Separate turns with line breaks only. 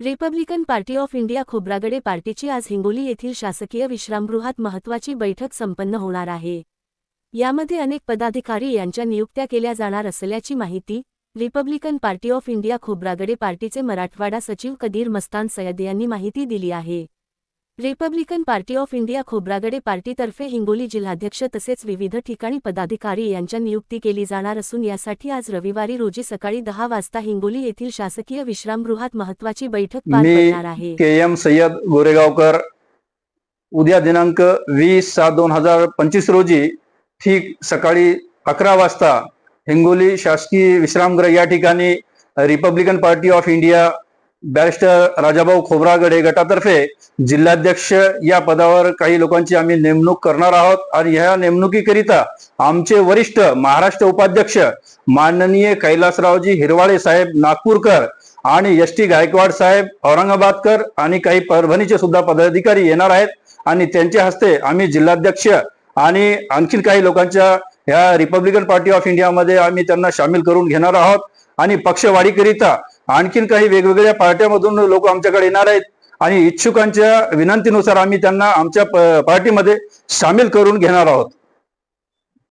Republican Party of India Khobragade पार्टीची आज हिंगोली येथील शासकीय विश्रामगृहात महत्त्वाची बैठक संपन्न होणार आहे. यामध्ये अनेक पदाधिकारी यांच्या नियुक्त्या केल्या जाणार असल्याची माहिती Republican Party of India Khobragade पार्टीचे मराठवाडा सचिव कदीर मस्तान सय्यद यांनी माहिती दिली आहे. Republican Party of India Khobragade पार्टीतर्फे Hingoli जिल्हाध्यक्ष तसेच विविध ठिकाणी पदाधिकारी यांच्या नियुक्ती केली जाणार असून यासाठी आज रविवारी रोजी सकाळी दहा वाजता हिंगोली येथील शासकीय विश्रामगृहात महत्त्वाची बैठक पार पडणार आहे.
के एम सय्यद गोरेगावकर उद्या दिनांक वीस सात दोन हजार पंचवीस रोजी ठीक सकाळी अकरा वाजता हिंगोली शासकीय विश्रामगृह या ठिकाणी Republican Party of India barrister Rajabhau Khobragade गटातर्फे जिल्हाध्यक्ष या पदावर काही लोकांची आम्ही नेमणूक करणार आहोत. आणि ह्या नेमणुकीकरिता आमचे वरिष्ठ महाराष्ट्र उपाध्यक्ष माननीय कैलासरावजी हिरवाळे साहेब नागपूरकर आणि एस टी गायकवाड साहेब औरंगाबादकर आणि काही परभणीचे सुद्धा पदाधिकारी येणार आहेत. आणि त्यांच्या हस्ते आम्ही जिल्हाध्यक्ष आणि आणखीन काही लोकांच्या ह्या रिपब्लिकन पार्टी ऑफ इंडियामध्ये आम्ही त्यांना सामील करून घेणार आहोत. आणि पक्षवाढीकरिता आणखीन काही वेगवेगळ्या पार्ट्यामधून लोक आमच्याकडे येणार आहेत. आणि इच्छुकांच्या विनंतीनुसार आम्ही त्यांना आमच्या पार्टीमध्ये सामील करून घेणार आहोत.